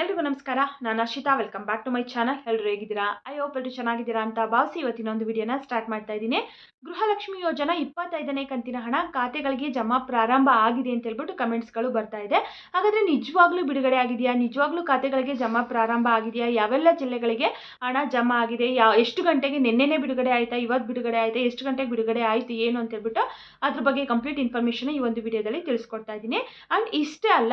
ಎಲ್ರಿಗೂ ನಮಸ್ಕಾರ. ನಾನು Arshitha. Welcome back to my channel ಎಲ್ಲರೂ ಹೇಗಿದ್ದೀರಾ? ಐ ಹೋಪ್ ಎಲ್ಲರೂ ಚೆನ್ನಾಗಿದ್ದೀರಾ ಅಂತ ಭಾವಿಸಿ ಇವತ್ತಿನ ಒಂದು ವಿಡಿಯೋನ ಸ್ಟಾರ್ಟ್ ಮಾಡ್ತಾ ಇದ್ದೀನಿ. ಗೃಹಲಕ್ಷ್ಮಿ ಯೋಜನಾ ಇಪ್ಪತ್ತೈದನೇ ಕಂತಿನ ಹಣ ಖಾತೆಗಳಿಗೆ ಜಮಾ ಪ್ರಾರಂಭ ಆಗಿದೆ ಅಂತ ಹೇಳ್ಬಿಟ್ಟು ಕಮೆಂಟ್ಸ್ಗಳು ಬರ್ತಾ ಇದೆ. ಹಾಗಾದರೆ ನಿಜವಾಗ್ಲೂ ಬಿಡುಗಡೆ ಆಗಿದೆಯಾ? ನಿಜವಾಗ್ಲೂ ಖಾತೆಗಳಿಗೆ ಜಮಾ ಪ್ರಾರಂಭ ಆಗಿದೆಯಾ? ಯಾವೆಲ್ಲ ಜಿಲ್ಲೆಗಳಿಗೆ ಹಣ ಜಮಾ ಆಗಿದೆ? ಯಾ, ಎಷ್ಟು ಗಂಟೆಗೆ ನಿನ್ನೆನೇ ಬಿಡುಗಡೆ ಆಯಿತಾ? ಇವತ್ತು ಬಿಡುಗಡೆ ಆಯಿತಾ? ಎಷ್ಟು ಗಂಟೆಗೆ ಬಿಡುಗಡೆ ಆಯಿತು? ಏನು ಅಂತ ಹೇಳ್ಬಿಟ್ಟು ಅದ್ರ ಬಗ್ಗೆ ಕಂಪ್ಲೀಟ್ ಇನ್ಫಾರ್ಮೇಷನ್ ಈ ಒಂದು ವಿಡಿಯೋದಲ್ಲಿ ತಿಳಿಸ್ಕೊಡ್ತಾ ಇದ್ದೀನಿ. ಆ್ಯಂಡ್ ಇಷ್ಟೇ ಅಲ್ಲ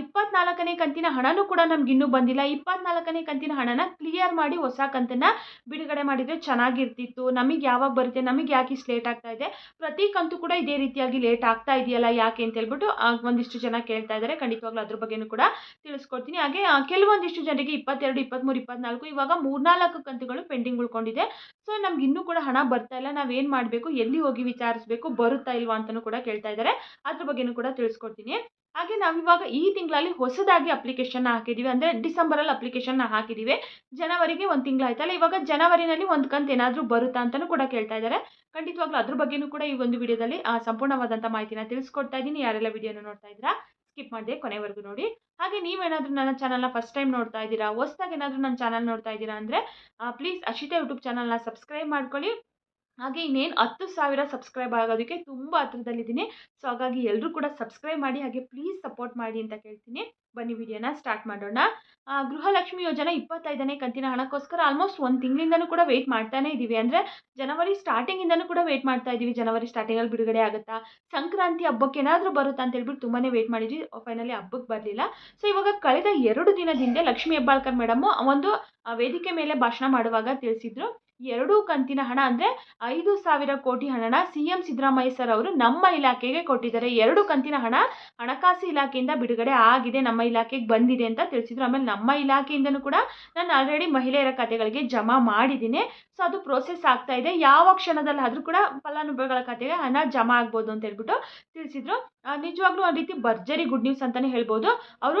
ಇಪ್ಪತ್ನಾಲ್ಕನೇ ಕಂತಿನ ಹಣನೂ ಕೂಡ ನಮ್ಗೆ ಇನ್ನೂ ಬಂದಿಲ್ಲ. ಇಪ್ಪತ್ನಾಲ್ಕನೇ ಕಂತಿನ ಹಣನ ಕ್ಲಿಯರ್ ಮಾಡಿ ಹೊಸ ಕಂತನ್ನು ಬಿಡುಗಡೆ ಮಾಡಿದರೆ ಚೆನ್ನಾಗಿರ್ತಿತ್ತು. ನಮಗೆ ಯಾವಾಗ ಬರುತ್ತೆ, ನಮಗೆ ಯಾಕೆ ಇಷ್ಟು ಲೇಟ್ ಆಗ್ತಾ ಇದೆ? ಪ್ರತಿ ಕಂತು ಕೂಡ ಇದೇ ರೀತಿಯಾಗಿ ಲೇಟ್ ಆಗ್ತಾ ಇದೆಯಲ್ಲ, ಯಾಕೆ ಅಂತ ಹೇಳ್ಬಿಟ್ಟು ಒಂದಿಷ್ಟು ಜನ ಕೇಳ್ತಾ ಇದ್ದಾರೆ ಖಂಡಿತವಾಗ್ಲೂ ಅದ್ರ ಬಗ್ಗೆನೂ ಕೂಡ ತಿಳಿಸ್ಕೊಡ್ತೀನಿ. ಹಾಗೆ ಕೆಲವೊಂದಿಷ್ಟು ಜನರಿಗೆ ಇಪ್ಪತ್ತೆರಡು ಇಪ್ಪತ್ತ್ಮೂರು ಇಪ್ಪತ್ನಾಲ್ಕು ಇವಾಗ ಮೂರ್ನಾಲ್ಕು ಕಂತುಗಳು ಪೆಂಡಿಂಗ್ ಉಳ್ಕೊಂಡಿದೆ. ಸೊ ನಮ್ಗೆ ಇನ್ನೂ ಕೂಡ ಹಣ ಬರ್ತಾ ಇಲ್ಲ. ನಾವೇನು ಮಾಡಬೇಕು, ಎಲ್ಲಿ ಹೋಗಿ ವಿಚಾರಿಸಬೇಕು, ಬರುತ್ತಾ ಇಲ್ವಾ ಅಂತಲೂ ಕೂಡ ಕೇಳ್ತಾ ಇದ್ದಾರೆ ಅದ್ರ ಬಗ್ಗೆನೂ ಕೂಡ ತಿಳಿಸ್ಕೊಡ್ತೀನಿ. ಹಾಗೆ ನಾವಿವಾಗ ಈ ತಿಂಗಳಲ್ಲಿ ಹೊಸದಾಗಿ ಅಪ್ಲಿಕೇಶನ್ನ ಹಾಕಿದ್ದೀವಿ ಅಂದರೆ ಡಿಸೆಂಬರಲ್ಲಿ ಅಪ್ಲಿಕೇಶನ್ನ ಹಾಕಿದ್ದೀವಿ ಜನವರಿಗೆ ಒಂದು ತಿಂಗಳಾಯ್ತಲ್ಲ? ಇವಾಗ ಜನವರಿನಲ್ಲಿ ಒಂದು ಕಂತು ಏನಾದರೂ ಬರುತ್ತಾ ಅಂತಲೂ ಕೂಡ ಕೇಳ್ತಾ ಇದ್ದಾರೆ ಖಂಡಿತವಾಗ್ಲೂ ಅದ್ರ ಬಗ್ಗೆನೂ ಕೂಡ ಈ ಒಂದು ವಿಡಿಯೋದಲ್ಲಿ ಸಂಪೂರ್ಣವಾದಂಥ ಮಾಹಿತಿನ ತಿಳಿಸ್ಕೊಡ್ತಾ ಇದ್ದೀನಿ. ಯಾರೆಲ್ಲ ವಿಡಿಯೋನ ನೋಡ್ತಾ ಇದ್ದೀರಾ, ಸ್ಕಿಪ್ ಮಾಡಿದೆ ಕೊನೆವರೆಗೂ ನೋಡಿ. ಹಾಗೆ ನೀವೇನಾದರೂ ನನ್ನ ಚಾನಲ್ನ ಫಸ್ಟ್ ಟೈಮ್ ನೋಡ್ತಾ ಇದ್ದೀರಾ, ಹೊಸ್ದಾಗಿ ಏನಾದರೂ ನನ್ನ ಚಾನಲ್ ನೋಡ್ತಾ ಇದ್ದೀರಾ ಅಂದರೆ ಪ್ಲೀಸ್ ಅಶಿತಾ ಯೂಟ್ಯೂಬ್ ಚಾನಲ್ನ ಸಬ್ಸ್ಕ್ರೈಬ್ ಮಾಡ್ಕೊಳ್ಳಿ. ಹಾಗೆ ಇನ್ನೇನು ಹತ್ತು ಸಾವಿರ ಸಬ್ಸ್ಕ್ರೈಬ್ ಆಗೋದಕ್ಕೆ ತುಂಬ ಹತ್ರದಲ್ಲಿದ್ದೀನಿ. ಸೊ ಹಾಗಾಗಿ ಎಲ್ಲರೂ ಕೂಡ ಸಬ್ಸ್ಕ್ರೈಬ್ ಮಾಡಿ, ಹಾಗೆ ಪ್ಲೀಸ್ ಸಪೋರ್ಟ್ ಮಾಡಿ ಅಂತ ಕೇಳ್ತೀನಿ. ಬನ್ನಿ, ವಿಡಿಯೋನ ಸ್ಟಾರ್ಟ್ ಮಾಡೋಣ. ಗೃಹಲಕ್ಷ್ಮಿ ಯೋಜನೆ ಇಪ್ಪತ್ತೈದನೇ ಕಂತಿನ ಹಣಕ್ಕೋಸ್ಕರ ಆಲ್ಮೋಸ್ಟ್ ಒಂದು ತಿಂಗಳಿಂದನೂ ಕೂಡ ವೆಯ್ಟ್ ಮಾಡ್ತಾನೆ ಇದ್ದೀವಿ ಅಂದರೆ ಜನವರಿ ಸ್ಟಾರ್ಟಿಂಗಿಂದನೂ ಕೂಡ ವೆಯ್ಟ್ ಮಾಡ್ತಾ ಇದ್ದೀವಿ ಜನವರಿ ಸ್ಟಾರ್ಟಿಂಗಲ್ಲಿ ಬಿಡುಗಡೆ ಆಗುತ್ತಾ? ಸಂಕ್ರಾಂತಿ ಹಬ್ಬಕ್ಕೆ ಏನಾದರೂ ಬರುತ್ತಾ ಅಂತ ಹೇಳ್ಬಿಟ್ಟು ತುಂಬಾ ವೆಯ್ಟ್ ಮಾಡಿದ್ವಿ ಫೈನಲಿ ಹಬ್ಬಕ್ಕೆ ಬರಲಿಲ್ಲ. ಸೊ ಇವಾಗ ಕಳೆದ ಎರಡು ದಿನದಿಂದ ಲಕ್ಷ್ಮೀ ಹೆಬ್ಬಾಳ್ಕರ್ ಮೇಡಮು ಒಂದು ವೇದಿಕೆ ಮೇಲೆ ಭಾಷಣ ಮಾಡುವಾಗ ತಿಳಿಸಿದ್ರು. ಎರಡೂ ಕಂತಿನ ಹಣ ಅಂದರೆ ಐದು ಸಾವಿರ ಕೋಟಿ ಹಣನ ಸಿ ಎಂ ಸಿದ್ದರಾಮಯ್ಯ ಸರ್ ಅವರು ನಮ್ಮ ಇಲಾಖೆಗೆ ಕೊಟ್ಟಿದ್ದಾರೆ. ಎರಡು ಕಂತಿನ ಹಣ ಹಣಕಾಸು ಇಲಾಖೆಯಿಂದ ಬಿಡುಗಡೆ ಆಗಿದೆ, ನಮ್ಮ ಇಲಾಖೆಗೆ ಬಂದಿದೆ ಅಂತ ತಿಳಿಸಿದ್ರು. ಆಮೇಲೆ ನಮ್ಮ ಇಲಾಖೆಯಿಂದನೂ ಕೂಡ ನಾನು ಆಲ್ರೆಡಿ ಮಹಿಳೆಯರ ಖಾತೆಗಳಿಗೆ ಜಮಾ ಮಾಡಿದ್ದೀನಿ. ಸೊ ಅದು ಪ್ರೋಸೆಸ್ ಆಗ್ತಾ ಇದೆ. ಯಾವ ಕ್ಷಣದಲ್ಲಿ ಆದರೂ ಕೂಡ ಫಲಾನುಭವಿಗಳ ಖಾತೆಗೆ ಹಣ ಜಮಾ ಆಗ್ಬೋದು ಅಂತ ಹೇಳ್ಬಿಟ್ಟು ತಿಳಿಸಿದ್ರು. ನಿಜವಾಗ್ಲೂ ಒಂದು ರೀತಿ ಭರ್ಜರಿ ಗುಡ್ ನ್ಯೂಸ್ ಅಂತಲೇ ಹೇಳ್ಬೋದು. ಅವರು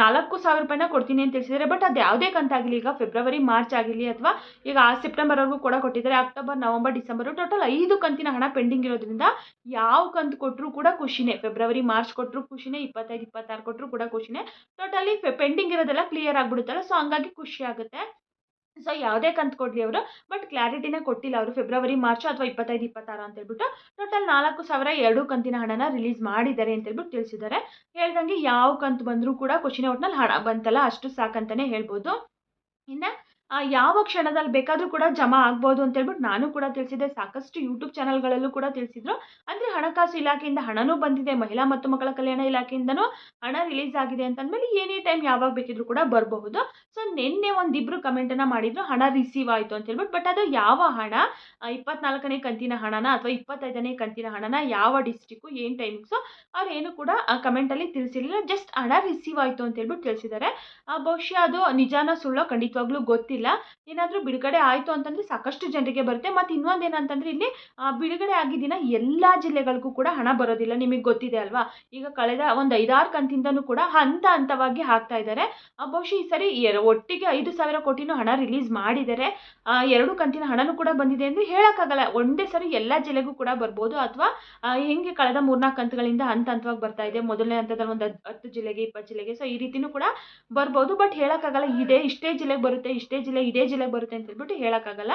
ನಾಲ್ಕು ಸಾವಿರ ರೂಪಾಯಿನ ಕೊಡ್ತೀನಿ ಅಂತ ತಿಳಿಸಿದ್ದಾರೆ ಬಟ್ ಅದು ಯಾವುದೇ ಕಂತಾಗಲಿ ಈಗ ಫೆಬ್ರವರಿ ಮಾರ್ಚ್ ಆಗಿರಲಿ ಅಥವಾ ಈಗ ಆ ಸೆಪ್ಟೆಂಬರ್ವರೆಗೂ ಕೂಡ ಕೊಟ್ಟಿದ್ದಾರೆ. ಅಕ್ಟೋಬರ್ ನವಂಬರ್ ಡಿಸೆಂಬರ್ ಟೋಟಲ್ ಐದು ಕಂತಿನ ಹಣ ಪೆಂಡಿಂಗ್ ಇರೋದ್ರಿಂದ ಯಾವ ಕಂತು ಕೊಟ್ಟರೂ ಕೂಡ ಖುಷಿನೇ. ಫೆಬ್ರವರಿ ಮಾರ್ಚ್ ಕೊಟ್ಟರು ಖುಷಿನೇ. ಇಪ್ಪತ್ತೈದು, ಇಪ್ಪತ್ತಾರು ಕೊಟ್ಟರು ಕೂಡ ಖುಷಿನೇ. ಟೋಟಲಿ ಪೆಂಡಿಂಗ್ ಇರೋದೆಲ್ಲ ಕ್ಲಿಯರ್ ಆಗಿಬಿಡುತ್ತಲ್ಲ. ಸೊ ಹಂಗಾಗಿ ಖುಷಿ ಆಗುತ್ತೆ. ಸೊ ಯಾವುದೇ ಕಂತು ಕೊಡಲಿ ಅವರು ಬಟ್ ಕ್ಲಾರಿಟಿನೇ ಕೊಟ್ಟಿಲ್ಲ ಅವರು. ಫೆಬ್ರವರಿ ಮಾರ್ಚ್ ಅಥವಾ ಇಪ್ಪತ್ತೈದು, ಇಪ್ಪತ್ತಾರು ಅಂತ ಹೇಳ್ಬಿಟ್ಟು ಟೋಟಲ್ ನಾಲ್ಕು ಸಾವಿರ ಎರಡು ಕಂತಿನ ಹಣನ ರಿಲೀಸ್ ಮಾಡಿದ್ದಾರೆ ಅಂತ ಹೇಳ್ಬಿಟ್ಟು ತಿಳಿಸಿದ್ದಾರೆ. ಹೇಳ್ದಂಗೆ ಯಾವ ಕಂತು ಬಂದರೂ ಕೂಡ ಖುಷಿನೇ ಒಟ್ನಲ್ಲಿ ಹಣ ಬಂತಲ್ಲ, ಅಷ್ಟು ಸಾಕಂತಲೇ ಹೇಳ್ಬೋದು. ಇನ್ನು ಯಾವ ಕ್ಷಣದಲ್ಲಿ ಬೇಕಾದರೂ ಕೂಡ ಜಮಾ ಆಗ್ಬೋದು ಅಂತ ಹೇಳ್ಬಿಟ್ಟು ನಾನು ಕೂಡ ತಿಳಿಸಿದೆ ಸಾಕಷ್ಟು ಯೂಟ್ಯೂಬ್ ಚಾನಲ್ಗಳಲ್ಲೂ ಕೂಡ ತಿಳಿಸಿದ್ರು. ಅಂದರೆ ಹಣಕಾಸು ಇಲಾಖೆಯಿಂದ ಹಣನೂ ಬಂದಿದೆ. ಮಹಿಳಾ ಮತ್ತು ಮಕ್ಕಳ ಕಲ್ಯಾಣ ಇಲಾಖೆಯಿಂದನೂ ಹಣ ರಿಲೀಸ್ ಆಗಿದೆ ಅಂತಂದಮೇಲೆ ಏನೇ ಟೈಮ್ ಯಾವಾಗ ಬೇಕಿದ್ರೂ ಕೂಡ ಬರಬಹುದು. ಸೊ ನಿನ್ನೆ ಒಂದಿಬ್ಬರು ಕಮೆಂಟನ್ನು ಮಾಡಿದ್ರು. ಹಣ ರಿಸೀವ್ ಆಯಿತು ಅಂತ ಹೇಳ್ಬಿಟ್ಟು. ಬಟ್ ಅದು ಯಾವ ಹಣ? ಇಪ್ಪತ್ನಾಲ್ಕನೇ ಕಂತಿನ ಹಣನ ಅಥವಾ ಇಪ್ಪತ್ತೈದನೇ ಕಂತಿನ ಹಣನ? ಯಾವ ಡಿಸ್ಟಿಕ್ಕು ಏನು ಟೈಮಿಂಗ್ಸು ಏನು ಕೂಡ ಕಮೆಂಟಲ್ಲಿ ತಿಳಿಸಿರಲಿಲ್ಲ. ಜಸ್ಟ್ ಹಣ ರಿಸೀವ್ ಆಯಿತು ಅಂತ ಹೇಳ್ಬಿಟ್ಟು ತಿಳಿಸಿದ್ದಾರೆ. ಬಹುಶಃ ಅದು ನಿಜಾನ ಸುಳ್ಳೋ ಖಂಡಿತವಾಗ್ಲೂ ಗೊತ್ತಿಲ್ಲ. ಏನಾದರೂ ಬಿಡುಗಡೆ ಆಯಿತು ಅಂತಂದರೆ ಸಾಕಷ್ಟು ಜನರಿಗೆ ಬರುತ್ತೆ. ಮತ್ತು ಇನ್ನೊಂದು ಏನಂತಂದರೆ ಇಲ್ಲಿ ಬಿಡುಗಡೆ ಆಗಿದ್ದಿನ ಎಲ್ಲ ಜಿಲ್ಲೆಗಳಿಗೂ ಕೂಡ ಹಣ ಬರೋದಿಲ್ಲ. ನಿಮಗೆ ಗೊತ್ತಿದೆ ಅಲ್ವಾ? ಈಗ ಕಳೆದ ಒಂದು ಐದಾರು ಕಂತಿಂದನೂ ಕೂಡ ಹಂತ ಹಂತವಾಗಿ ಹಾಕ್ತಾ ಇದ್ದಾರೆ ಬಹುಶಃ ಈ ಸರಿ ಒಟ್ಟಿಗೆ ಐದು ಸಾವಿರ ಕೋಟಿನೂ ಹಣ ರಿಲೀಸ್ ಮಾಡಿದ್ದಾರೆ ಎರಡು ಕಂತಿನ ಹಣನೂ ಕೂಡ ಬಂದಿದೆ ಅಂದರೆ ಹೇಳೋಕ್ಕಾಗಲ್ಲ. ಒಂದೇ ಸರಿ ಎಲ್ಲ ಜಿಲ್ಲೆಗೂ ಕೂಡ ಬರ್ಬೋದು ಅಥವಾ ಹೆಂಗೆ ಕಳೆದ ಮೂರ್ನಾಲ್ಕು ಕಂತುಗಳಿಂದ ಹಂತ ಹಂತವಾಗಿ ಬರ್ತಾ ಇದೆ. ಮೊದಲನೇ ಹಂತದಲ್ಲಿ ಒಂದು ಹತ್ತು- ಜಿಲ್ಲೆಗೆ, ಇಪ್ಪತ್ತು ಜಿಲ್ಲೆಗೆ, ಸೊ ಈ ರೀತಿನೂ ಕೂಡ ಬರ್ಬೋದು. ಬಟ್ ಹೇಳೋಕ್ಕಾಗಲ್ಲ, ಇದೆ ಇಷ್ಟೇ ಜಿಲ್ಲೆಗೆ ಬರುತ್ತೆ, ಇಷ್ಟೇ ಜಿಲ್ಲೆ, ಇದೇ ಜಿಲ್ಲೆಗೆ ಬರುತ್ತೆ ಅಂತ ಹೇಳ್ಬಿಟ್ಟು ಹೇಳೋಕ್ಕಾಗಲ್ಲ.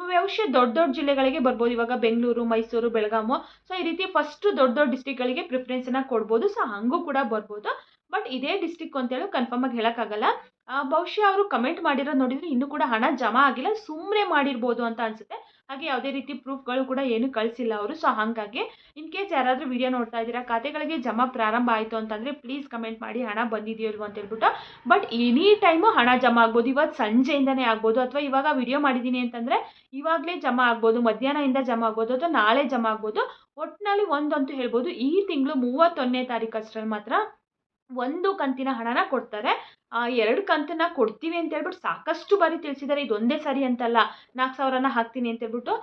ಬಹುಶಃ ದೊಡ್ಡ ದೊಡ್ಡ ಜಿಲ್ಲೆಗಳಿಗೆ ಬರ್ಬೋದು. ಇವಾಗ ಬೆಂಗಳೂರು, ಮೈಸೂರು, ಬೆಳಗಾಮು. ಸೊ ಈ ರೀತಿ ಫಸ್ಟ್ ದೊಡ್ಡ ದೊಡ್ಡ ಡಿಸ್ಟಿಕ್ಗಳಿಗೆ ಪ್ರಿಫ್ರೆನ್ಸನ್ನು ಕೊಡ್ಬೋದು. ಸೊ ಹಂಗೂ ಕೂಡ ಬರ್ಬೋದು. ಬಟ್ ಇದೇ ಡಿಸ್ಟಿಕ್ ಅಂತೇಳಿ ಕನ್ಫರ್ಮ್ ಆಗಿ ಹೇಳೋಕ್ಕಾಗಲ್ಲ. ಬಹುಶಃ ಅವರು ಕಮೆಂಟ್ ಮಾಡಿರೋದು ನೋಡಿದ್ರೆ ಇನ್ನೂ ಕೂಡ ಹಣ ಜಮಾ ಆಗಿಲ್ಲ. ಸುಮ್ಮನೆ ಮಾಡಿರ್ಬೋದು ಅಂತ ಅನಿಸುತ್ತೆ. ಹಾಗೆ ಯಾವುದೇ ರೀತಿ ಪ್ರೂಫ್ಗಳು ಕೂಡ ಏನು ಕಳಿಸಿಲ್ಲ ಅವರು. ಸೊ ಹಾಗಾಗಿ ಇನ್ ಕೇಸ್ ಯಾರಾದರೂ ವಿಡಿಯೋ ನೋಡ್ತಾ ಇದ್ದೀರಾ, ಖಾತೆಗಳಿಗೆ ಜಮಾ ಪ್ರಾರಂಭ ಆಯಿತು ಅಂತಂದರೆ ಪ್ಲೀಸ್ ಕಮೆಂಟ್ ಮಾಡಿ ಹಣ ಬಂದಿದೆಯೋ ಇಲ್ವೋ ಅಂತ ಹೇಳ್ಬಿಟ್ಟು ಬಟ್ ಎನಿ ಟೈಮು ಹಣ ಜಮಾ ಆಗ್ಬೋದು. ಇವತ್ತು ಸಂಜೆಯಿಂದನೇ ಆಗ್ಬೋದು. ಅಥವಾ ಇವಾಗ ವಿಡಿಯೋ ಮಾಡಿದ್ದೀನಿ ಅಂತಂದರೆ ಇವಾಗಲೇ ಜಮಾ ಆಗ್ಬೋದು. ಮಧ್ಯಾಹ್ನದಿಂದ ಜಮಾ ಆಗ್ಬೋದು ಅಥವಾ ನಾಳೆ ಜಮಾ ಆಗ್ಬೋದು. ಒಟ್ಟಿನಲ್ಲಿ ಒಂದಂತೂ ಹೇಳ್ಬೋದು. ಈ ತಿಂಗಳು ಮೂವತ್ತೊಂದನೇ ತಾರೀಕು ಅಷ್ಟರಲ್ಲಿ ಮಾತ್ರ ಒಂದು ಕಂತಿನ ಹಣನ ಕೊಡ್ತಾರೆ. ಎರಡು ಕಂತನ್ನ ಕೊಡ್ತೀವಿ ಅಂತ ಹೇಳ್ಬಿಟ್ಟು ಸಾಕಷ್ಟು ಬಾರಿ ತಿಳಿಸಿದ್ದಾರೆ. ಇದೊಂದೇ ಸರಿ ಅಂತಲ್ಲ. ನಾಲ್ಕು ಸಾವಿರನ ಹಾಕ್ತೀನಿ ಅಂತ ಹೇಳ್ಬಿಟ್ಟು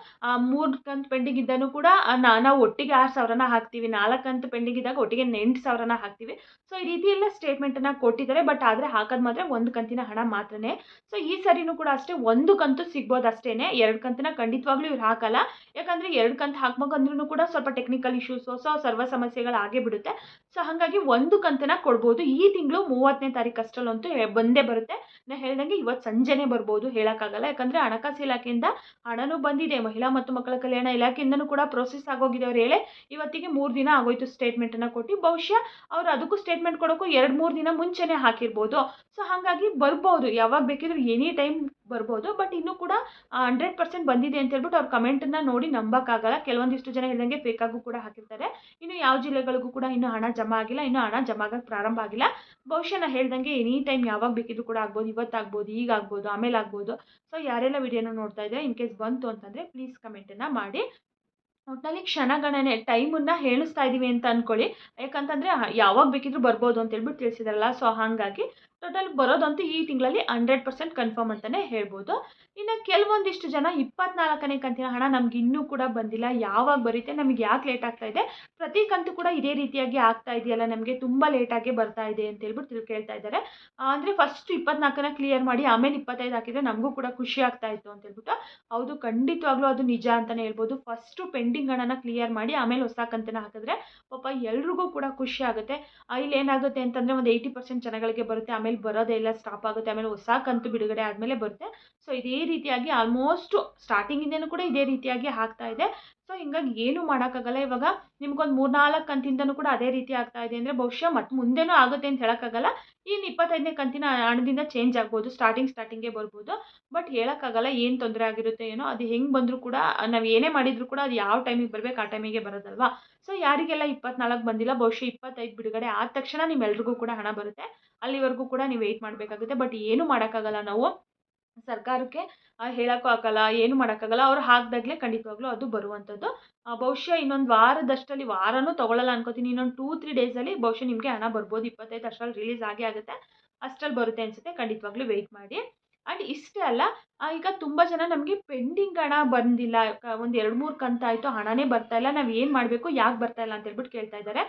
ಮೂರು ಕಂತು ಪೆಂಡಿಂಗ್ ಇದ್ದಾನು ಕೂಡ ಆ, ನಾವು ಒಟ್ಟಿಗೆ ಆರು ಸಾವಿರನ ಹಾಕ್ತೀವಿ. ನಾಲ್ಕು ಕಂತು ಪೆಂಡಿಂಗ್ ಇದ್ದಾಗ ಒಟ್ಟಿಗೆ ಎಂಟು ಸಾವಿರನ ಹಾಕ್ತೀವಿ. ಸೊ ಈ ರೀತಿ ಎಲ್ಲ ಸ್ಟೇಟ್ಮೆಂಟನ್ನು ಕೊಟ್ಟಿದ್ದಾರೆ. ಬಟ್ ಆದರೆ ಹಾಕೋದು ಮಾತ್ರ ಒಂದು ಕಂತಿನ ಹಣ ಮಾತ್ರನೇ. ಸೊ ಈ ಸರಿನೂ ಕೂಡ ಅಷ್ಟೇ. ಒಂದು ಕಂತು ಸಿಗ್ಬೋದು ಅಷ್ಟೇ ಎರಡು ಕಂತನ್ನ ಖಂಡಿತವಾಗ್ಲೂ ಇವ್ರು ಹಾಕಲ್ಲ. ಯಾಕಂದರೆ ಎರಡು ಕಂತು ಹಾಕ್ಬೇಕಂದ್ರೂ ಕೂಡ ಸ್ವಲ್ಪ ಟೆಕ್ನಿಕಲ್ ಇಶ್ಯೂಸ್ ಸೊ ಸರ್ವ ಸಮಸ್ಯೆಗಳು ಆಗೇ ಬಿಡುತ್ತೆ ಸೊ ಹಾಗಾಗಿ ಒಂದು ಕಂತನ್ನ ಕೊಡ್ಬೋದು. ಈ ತಿಂಗಳು ಮೂವತ್ತನೇ ತಾರೀಕು ಅಷ್ಟರಲ್ಲಿ ಅಂತೂ ಬಂದೇ ಬರುತ್ತೆ. ನಾನು ಹೇಳ್ದಂಗೆ ಇವತ್ತು ಸಂಜೆನೇ ಬರ್ಬೋದು ಹೇಳೋಕ್ಕಾಗಲ್ಲ. ಯಾಕಂದರೆ ಹಣಕಾಸು ಇಲಾಖೆಯಿಂದ ಹಣನೂ ಬಂದಿದೆ. ಮಹಿಳಾ ಮತ್ತು ಮಕ್ಕಳ ಕಲ್ಯಾಣ ಇಲಾಖೆಯಿಂದನೂ ಕೂಡ ಪ್ರೋಸೆಸ್ ಆಗೋಗಿದೆ ಅವ್ರು ಹೇಳಿ. ಇವತ್ತಿಗೆ ಮೂರು ದಿನ ಆಗೋಯ್ತು ಸ್ಟೇಟ್ಮೆಂಟನ್ನು ಕೊಟ್ಟು. ಬಹುಶಃ ಅವ್ರು ಅದಕ್ಕೂ ಸ್ಟೇಟ್ಮೆಂಟ್ ಕೊಡೋಕ್ಕೂ ಎರಡು ಮೂರು ದಿನ ಮುಂಚೆನೇ ಹಾಕಿರ್ಬೋದು. ಸೊ ಹಾಗಾಗಿ ಬರ್ಬೋದು. ಯಾವಾಗ ಬೇಕಿದ್ರೂ ಎನಿ ಟೈಮ್ ಬರ್ಬೋದು. ಬಟ್ ಇನ್ನೂ ಕೂಡ ಹಂಡ್ರೆಡ್ ಪರ್ಸೆಂಟ್ ಬಂದಿದೆ ಅಂತ ಹೇಳ್ಬಿಟ್ಟು ಅವ್ರ ಕಮೆಂಟನ್ನು ನೋಡಿ ನಂಬೋಕ್ಕಾಗಲ್ಲ. ಕೆಲವೊಂದಿಷ್ಟು ಜನ ಹೇಳ್ದಂಗೆ ಫೇಕಾಗೂ ಕೂಡ ಹಾಕಿರ್ತಾರೆ. ಇನ್ನು ಯಾವ ಜಿಲ್ಲೆಗಳಿಗೂ ಕೂಡ ಇನ್ನೂ ಹಣ ಜಮಾ ಆಗಿಲ್ಲ. ಇನ್ನೂ ಹಣ ಜಮಾ ಆಗಕ್ಕೆ ಪ್ರಾರಂಭ ಆಗಿಲ್ಲ. ಬಹುಶಃ ನಾನು ಹೇಳ್ದಂಗೆ ಎನಿ ಟೈಮ್ ಯಾವಾಗ ಬೇಕಿದ್ರು ಕೂಡ ಆಗ್ಬೋದು. ಇವತ್ತಾಗ್ಬೋದು ಈಗ ಆಗ್ಬೋದು, ಆಮೇಲೆ ಆಗ್ಬೋದು. ಸೊ ಯಾರೆಲ್ಲ ವಿಡಿಯೋನ ನೋಡ್ತಾ ಇದ್ದಾರೆ ಇನ್ ಕೇಸ್ ಬಂತು ಅಂತಂದರೆ ಪ್ಲೀಸ್ ಕಮೆಂಟನ್ನು ಮಾಡಿ. ಒಟ್ನಲ್ಲಿ ಕ್ಷಣಗಣನೆ ಟೈಮನ್ನು ಹೇಳಿಸ್ತಾ ಇದ್ದೀವಿ ಅಂತ ಅಂದ್ಕೊಳ್ಳಿ ಯಾಕಂತಂದರೆ ಯಾವಾಗ ಬೇಕಿದ್ರೂ ಬರ್ಬೋದು ಅಂತ ಹೇಳ್ಬಿಟ್ಟು ತಿಳಿಸಿದಾರಲ್ಲ. ಸೊ ಹಾಗಾಗಿ ಟೋಟಲ್ ಬರೋದಂತೂ ಈ ತಿಂಗಳಲ್ಲಿ ಹಂಡ್ರೆಡ್ ಪರ್ಸೆಂಟ್ ಕನ್ಫರ್ಮ್ ಅಂತಲೇ ಹೇಳ್ಬೋದು. ಇನ್ನು ಕೆಲವೊಂದಿಷ್ಟು ಜನ ಇಪ್ಪತ್ನಾಲ್ಕನೇ ಕಂತಿನ ಹಣ ನಮ್ಗೆ ಇನ್ನೂ ಕೂಡ ಬಂದಿಲ್ಲ. ಯಾವಾಗ ಬರುತ್ತೆ ನಮಗೆ ಯಾಕೆ ಲೇಟ್ ಆಗ್ತಾ ಇದೆ? ಪ್ರತಿ ಕಂತು ಕೂಡ ಇದೇ ರೀತಿಯಾಗಿ ಆಗ್ತಾ ಇದೆಯಲ್ಲ, ನಮಗೆ ತುಂಬ ಲೇಟಾಗಿ ಬರ್ತಾ ಇದೆ ಅಂತ ಹೇಳ್ಬಿಟ್ಟು ತಿಳ್ ಕೇಳ್ತಾ ಇದ್ದಾರೆ. ಅಂದರೆ ಫಸ್ಟ್ ಇಪ್ಪತ್ನಾಲ್ಕನ ಕ್ಲಿಯರ್ ಮಾಡಿ, ಆಮೇಲೆ ಇಪ್ಪತ್ತೈದು ಹಾಕಿದರೆ ನಮಗೂ ಕೂಡ ಖುಷಿ ಆಗ್ತಾ ಇತ್ತು ಅಂತ ಹೇಳ್ಬಿಟ್ಟು. ಹೌದು, ಖಂಡಿತವಾಗ್ಲೂ ಅದು ನಿಜ ಅಂತಲೇ ಹೇಳ್ಬೋದು. ಫಸ್ಟು ಪೆಂಡಿಂಗ್ ಹಣನ ಕ್ಲಿಯರ್ ಮಾಡಿ, ಆಮೇಲೆ ಹೊಸ ಕಂತನ ಹಾಕಿದ್ರೆ ಪಾಪ ಎಲ್ರಿಗೂ ಕೂಡ ಖುಷಿ ಆಗುತ್ತೆ. ಇಲ್ಲಿ ಏನಾಗುತ್ತೆ ಅಂತಂದರೆ ಒಂದು ಏಯ್ಟಿ ಪರ್ಸೆಂಟ್ ಜನಗಳಿಗೆ ಬರುತ್ತೆ. ಆಮೇಲೆ ಬರೋದೇ ಇಲ್ಲ ಸ್ಟಾಪ್ ಆಗುತ್ತೆ, ಆಮೇಲೆ ಹೊಸ ಕಂತು ಬಿಡುಗಡೆ ಆದಮೇಲೆ ಬರುತ್ತೆ. ಸೊ ಇದೇ ರೀತಿಯಾಗಿ ಆಲ್ಮೋಸ್ಟು ಸ್ಟಾರ್ಟಿಂಗಿಂದನೂ ಕೂಡ ಇದೇ ರೀತಿಯಾಗಿ ಆಗ್ತಾ ಇದೆ. ಸೊ ಹಿಂಗಾಗಿ ಏನು ಮಾಡೋಕ್ಕಾಗಲ್ಲ. ಇವಾಗ ನಿಮ್ಗೊಂದು ಮೂರ್ನಾಲ್ಕು ಕಂತಿಂದನೂ ಕೂಡ ಅದೇ ರೀತಿ ಆಗ್ತಾ ಇದೆ ಅಂದರೆ ಬಹುಶಃ ಮತ್ತೆ ಮುಂದೆನೂ ಆಗುತ್ತೆ ಅಂತ ಹೇಳೋಕ್ಕಾಗಲ್ಲ. ಇನ್ನು ಇಪ್ಪತ್ತೈದನೇ ಕಂತಿನ ಹಣದಿಂದ ಚೇಂಜ್ ಆಗ್ಬೋದು ಸ್ಟಾರ್ಟಿಂಗ್ ಸ್ಟಾರ್ಟಿಂಗೇ ಬರ್ಬೋದು. ಬಟ್ ಹೇಳೋಕ್ಕಾಗಲ್ಲ ಏನು ತೊಂದರೆ ಆಗಿರುತ್ತೆ, ಏನೋ ಅದು ಹೆಂಗೆ ಬಂದರೂ ಕೂಡ ನಾವು ಏನೇ ಮಾಡಿದರೂ ಕೂಡ ಅದು ಯಾವ ಟೈಮಿಗೆ ಬರಬೇಕು, ಆ ಟೈಮಿಗೆ ಬರೋದಲ್ವಾ? ಸೊ ಯಾರಿಗೆಲ್ಲ ಇಪ್ಪತ್ನಾಲ್ಕು ಬಂದಿಲ್ಲ, ಬಹುಶಃ ಇಪ್ಪತ್ತೈದು ಬಿಡುಗಡೆ ಆದ ತಕ್ಷಣ ನಿಮ್ಮೆಲ್ರಿಗೂ ಕೂಡ ಹಣ ಬರುತ್ತೆ. ಅಲ್ಲಿವರೆಗೂ ಕೂಡ ನೀವು ವೆಯ್ಟ್ ಮಾಡಬೇಕಾಗುತ್ತೆ. ಬಟ್ ಏನು ಮಾಡೋಕ್ಕಾಗಲ್ಲ ನಾವು. ಸರ್ಕಾರಕ್ಕೆ ಹೇಳೋಕ್ಕೂ ಆಗಲ್ಲ, ಏನು ಮಾಡೋಕ್ಕಾಗಲ್ಲ. ಅವ್ರು ಹಾಕ್ದಾಗಲೇ ಖಂಡಿತವಾಗ್ಲೂ ಅದು ಬರುವಂಥದ್ದು. ಬಹುಶಃ ಇನ್ನೊಂದು ವಾರದಷ್ಟಲ್ಲಿ, ವಾರನೂ ತೊಗೊಳಲ್ಲ ಅನ್ಕೋತೀನಿ. ಇನ್ನೊಂದು ಟೂ ತ್ರೀ ಡೇಸಲ್ಲಿ ಬಹುಶಃ ನಿಮಗೆ ಹಣ ಬರ್ಬೋದು. ಇಪ್ಪತ್ತೈದು ಅಷ್ಟರಲ್ಲಿ ರಿಲೀಸ್ ಆಗೇ ಆಗುತ್ತೆ. ಅಷ್ಟರಲ್ಲಿ ಬರುತ್ತೆ ಅನಿಸುತ್ತೆ. ಖಂಡಿತವಾಗ್ಲೂ ವೆಯ್ಟ್ ಮಾಡಿ. ಆ್ಯಂಡ್ ಇಷ್ಟೇ ಅಲ್ಲ ಈಗ ತುಂಬ ಜನ ನಮಗೆ ಪೆಂಡಿಂಗ್ ಹಣ ಬಂದಿಲ್ಲ. ಒಂದು ಎರಡು ಮೂರು ಕಂತಾಯಿತು, ಹಣನೇ ಬರ್ತಾ ಇಲ್ಲ, ನಾವು ಏನು ಮಾಡಬೇಕು, ಯಾಕೆ ಬರ್ತಾ ಇಲ್ಲ ಅಂತ ಹೇಳ್ಬಿಟ್ಟು ಕೇಳ್ತಾ ಇದ್ದಾರೆ.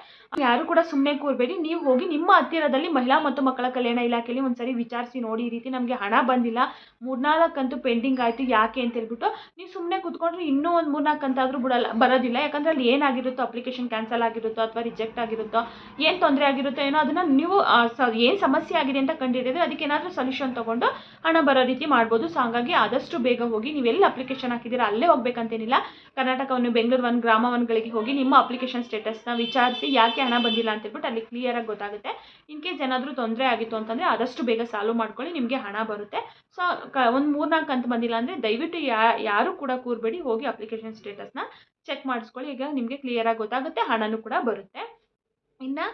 ಯಾರು ಕೂಡ ಸುಮ್ಮನೆ ಕೂರಬೇಡಿ, ನೀವು ಹೋಗಿ ನಿಮ್ಮ ಹತ್ತಿರದಲ್ಲಿ ಮಹಿಳಾ ಮತ್ತು ಮಕ್ಕಳ ಕಲ್ಯಾಣ ಇಲಾಖೆಯಲ್ಲಿ ಒಂದ್ಸರಿ ವಿಚಾರಿಸಿ ನೋಡಿ, ಈ ರೀತಿ ನಮಗೆ ಹಣ ಬಂದಿಲ್ಲ ಮೂರ್ನಾಲ್ಕು ಕಂತು ಪೆಂಡಿಂಗ್ ಆಯಿತು, ಯಾಕೆ ಅಂತ ಹೇಳ್ಬಿಟ್ಟು ನೀವು ಸುಮ್ಮನೆ ಕೂತ್ಕೊಂಡ್ರೆ ಇನ್ನೂ ಒಂದು ಮೂರ್ನಾಲ್ಕು ಕಂತಾದರೂ ಬಿಡಲ್ಲ, ಬರೋದಿಲ್ಲ. ಯಾಕಂದರೆ ಅಲ್ಲಿ ಏನಾಗಿರುತ್ತೋ ಅಪ್ಲಿಕೇಶನ್ ಕ್ಯಾನ್ಸಲ್ ಆಗಿರುತ್ತೋ, ಅಥವಾ ರಿಜೆಕ್ಟ್ ಆಗಿರುತ್ತೋ, ಏನು ತೊಂದರೆ ಆಗಿರುತ್ತೋ ಏನೋ ಅದನ್ನು ನೀವು ಏನು ಸಮಸ್ಯೆ ಆಗಿದೆ ಅಂತ ಕಂಡುಹಿಡಿದ್ರೆ ಅದಕ್ಕೆ ಏನಾದರೂ ಸೊಲ್ಯೂಷನ್ ತೊಗೊಂಡು ಹಣ ಬರೋ ರೀತಿ ಮಾಡ್ಬೋದು ಸೊ ಹಂಗಾಗಿ ಆದಷ್ಟು ಬೇಗ ಹೋಗಿ ನೀವೆಲ್ಲಿ ಅಪ್ಲಿಕೇಶನ್ ಹಾಕಿದ್ದೀರಾ ಅಲ್ಲೇ ಹೋಗ್ಬೇಕಂತೇನಿಲ್ಲ. ಕರ್ನಾಟಕವನ್ನು ಬೆಂಗಳೂರು ಒನ್ ಗ್ರಾಮ ಒನ್ಗಳಿಗೆ ಹೋಗಿ ನಿಮ್ಮ ಅಪ್ಲಿಕೇಶನ್ ಸ್ಟೇಟಸ್ನ ವಿಚಾರಿಸಿ ಯಾಕೆ ಹಣ ಬಂದಿಲ್ಲ ಅಂತ ಹೇಳ್ಬಿಟ್ಟು ಅಲ್ಲಿ ಕ್ಲಿಯರಾಗಿ ಗೊತ್ತಾಗುತ್ತೆ. ಇನ್ ಕೇಸ್ ಏನಾದರೂ ತೊಂದರೆ ಆಗಿತ್ತು ಅಂತಂದರೆ ಆದಷ್ಟು ಬೇಗ ಸಾಲ್ವ್ ಮಾಡ್ಕೊಳ್ಳಿ, ನಿಮಗೆ ಹಣ ಬರುತ್ತೆ. ಸೊ ಕ, ಒಂದು ಮೂರ್ನಾಲ್ಕು ಅಂತ ಬಂದಿಲ್ಲ ಅಂದರೆ ದಯವಿಟ್ಟು ಯಾರು ಕೂಡ ಕೂರ್ಬೇಡಿ, ಹೋಗಿ ಅಪ್ಲಿಕೇಶನ್ ಸ್ಟೇಟಸ್ನ ಚೆಕ್ ಮಾಡಿಸ್ಕೊಳ್ಳಿ. ಈಗ ನಿಮಗೆ ಕ್ಲಿಯರಾಗಿ ಗೊತ್ತಾಗುತ್ತೆ, ಹಣನೂ ಕೂಡ ಬರುತ್ತೆ. ಇನ್ನು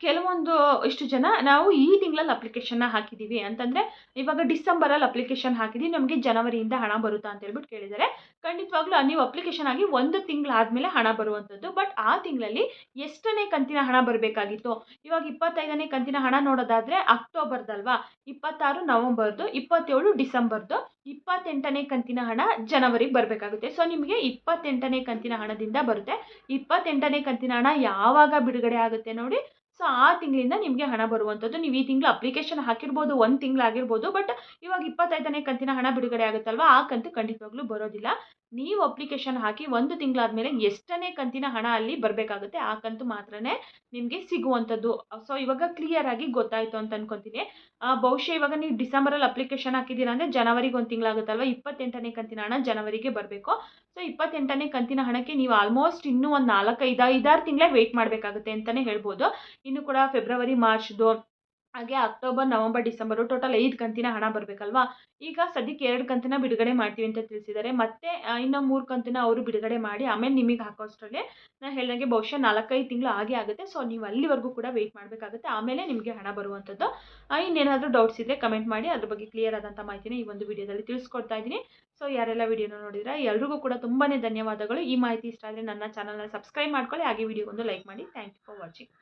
ಕೆಲವೊಂದು, ಇಷ್ಟು ಜನ ನಾವು ಈ ತಿಂಗಳಲ್ಲಿ ಅಪ್ಲಿಕೇಶನ್ನ ಹಾಕಿದ್ದೀವಿ ಅಂತಂದರೆ, ಇವಾಗ ಡಿಸೆಂಬರಲ್ಲಿ ಅಪ್ಲಿಕೇಶನ್ ಹಾಕಿದ್ದೀವಿ ನಮಗೆ ಜನವರಿಯಿಂದ ಹಣ ಬರುತ್ತಾ ಅಂತ ಹೇಳ್ಬಿಟ್ಟು ಕೇಳಿದ್ದಾರೆ ಖಂಡಿತವಾಗ್ಲೂ, ನೀವು ಅಪ್ಲಿಕೇಶನ್ ಆಗಿ ಒಂದು ತಿಂಗಳಾದಮೇಲೆ ಹಣ ಬರುವಂಥದ್ದು. ಬಟ್ ಆ ತಿಂಗಳಲ್ಲಿ ಎಷ್ಟನೇ ಕಂತಿನ ಹಣ ಬರಬೇಕಾಗಿತ್ತು? ಇವಾಗ ಇಪ್ಪತ್ತೈದನೇ ಕಂತಿನ ಹಣ ನೋಡೋದಾದರೆ ಅಕ್ಟೋಬರ್ದಲ್ವಾ? ಇಪ್ಪತ್ತಾರು ನವಂಬರ್ದು, ಇಪ್ಪತ್ತೇಳು ಡಿಸೆಂಬರ್ದು, ಇಪ್ಪತ್ತೆಂಟನೇ ಕಂತಿನ ಹಣ ಜನವರಿಗೆ ಬರಬೇಕಾಗುತ್ತೆ. ಸೊ, ನಿಮಗೆ ಇಪ್ಪತ್ತೆಂಟನೇ ಕಂತಿನ ಹಣದಿಂದ ಬರುತ್ತೆ. ಇಪ್ಪತ್ತೆಂಟನೇ ಕಂತಿನ ಹಣ ಯಾವಾಗ ಬಿಡುಗಡೆ ಆಗುತ್ತೆ ನೋಡಿ ಸೊ ಆ ತಿಂಗಳಿಂದ ನಿಮಗೆ ಹಣ ಬರುವಂಥದ್ದು ನೀವು ಈ ತಿಂಗಳು ಅಪ್ಲಿಕೇಶನ್ ಹಾಕಿರ್ಬೋದು, ಒಂದು ತಿಂಗಳಾಗಿರ್ಬೋದು ಬಟ್ ಇವಾಗ ಇಪ್ಪತ್ತೈದನೇ ಕಂತಿನ ಹಣ ಬಿಡುಗಡೆ ಆಗುತ್ತಲ್ವ? ಆ ಕಂತು ಖಂಡಿತವಾಗ್ಲೂ ಬರೋದಿಲ್ಲ. ನೀವು ಅಪ್ಲಿಕೇಶನ್ ಹಾಕಿ ಒಂದು ತಿಂಗಳಾದಮೇಲೆ ಎಷ್ಟನೇ ಕಂತಿನ ಹಣ ಅಲ್ಲಿ ಬರಬೇಕಾಗುತ್ತೆ ಆ ಕಂತು ಮಾತ್ರನೇ ನಿಮಗೆ ಸಿಗುವಂಥದ್ದು ಸೊ ಇವಾಗ ಕ್ಲಿಯರ್ ಆಗಿ ಗೊತ್ತಾಯಿತು ಅಂತ ಅನ್ಕೊತೀನಿ. ಬಹುಶಃ ಇವಾಗ ನೀವು ಡಿಸೆಂಬರಲ್ಲಿ ಅಪ್ಲಿಕೇಶನ್ ಹಾಕಿದ್ದೀರಾ ಅಂದರೆ ಜನವರಿಗೆ ಒಂದು ತಿಂಗಳಾಗುತ್ತಲ್ವ? ಇಪ್ಪತ್ತೆಂಟನೇ ಕಂತಿನ ಹಣ ಜನವರಿಗೆ ಬರಬೇಕು. ಸೊ ಇಪ್ಪತ್ತೆಂಟನೇ ಕಂತಿನ ಹಣಕ್ಕೆ ನೀವು ಆಲ್ಮೋಸ್ಟ್ ಇನ್ನೂ ಒಂದು ನಾಲ್ಕೈದು ಐದು ಐದಾರು ತಿಂಗಳೇ ವೆಯ್ಟ್ ಮಾಡಬೇಕಾಗುತ್ತೆ ಅಂತಲೇ ಹೇಳ್ಬೋದು. ಇನ್ನು ಕೂಡ ಫೆಬ್ರವರಿ ಮಾರ್ಚ್ದು ಹಾಗೆ ಅಕ್ಟೋಬರ್ ನವಂಬರ್ ಡಿಸೆಂಬರು ಟೋಟಲ್ ಐದು ಕಂತಿನ ಹಣ ಬರಬೇಕಲ್ವಾ? ಈಗ ಸದ್ಯಕ್ಕೆ ಎರಡು ಕಂತಿನ ಬಿಡುಗಡೆ ಮಾಡ್ತೀವಿ ಅಂತ ತಿಳಿಸಿದ್ದಾರೆ. ಮತ್ತೆ ಇನ್ನು ಮೂರು ಕಂತನ್ನ ಅವರು ಬಿಡುಗಡೆ ಮಾಡಿ ಆಮೇಲೆ ನಿಮಗೆ ಹಾಕೋಷ್ಟರಲ್ಲಿ ನಾನು ಹೇಳ್ದಂಗೆ ಬಹುಶಃ ನಾಲ್ಕೈದು ತಿಂಗಳು ಆಗೇ ಆಗುತ್ತೆ. ಸೊ ನೀವು ಅಲ್ಲಿವರೆಗೂ ಕೂಡ ವೆಯ್ಟ್ ಮಾಡಬೇಕಾಗುತ್ತೆ. ಆಮೇಲೆ ನಿಮಗೆ ಹಣ ಬರುವಂಥದ್ದು. ಇನ್ನೇನಾದರೂ ಡೌಟ್ಸ್ ಇದ್ದರೆ ಕಮೆಂಟ್ ಮಾಡಿ. ಅದ್ರ ಬಗ್ಗೆ ಕ್ಲಿಯರ್ ಆದಂಥ ಮಾಹಿತಿನ ಈ ಒಂದು ವಿಡಿಯೋದಲ್ಲಿ ತಿಳಿಸ್ಕೊಡ್ತಾ ಇದ್ದೀನಿ. ಸೊ ಯಾರೆಲ್ಲ ವಿಡಿಯೋನ ನೋಡಿದ್ರೆ, ಎಲ್ರಿಗೂ ಕೂಡ ತುಂಬಾ ಧನ್ಯವಾದಗಳು. ಈ ಮಾಹಿತಿ ಇಷ್ಟ ಆದರೆ ನನ್ನ ಚಾನಲ್ನ ಸಬ್ಸ್ಕ್ರೈಬ್ ಮಾಡ್ಕೊಳ್ಳಿ. ಹಾಗೆ ವಿಡಿಯೋ ಒಂದು ಲೈಕ್ ಮಾಡಿ. Thank you for watching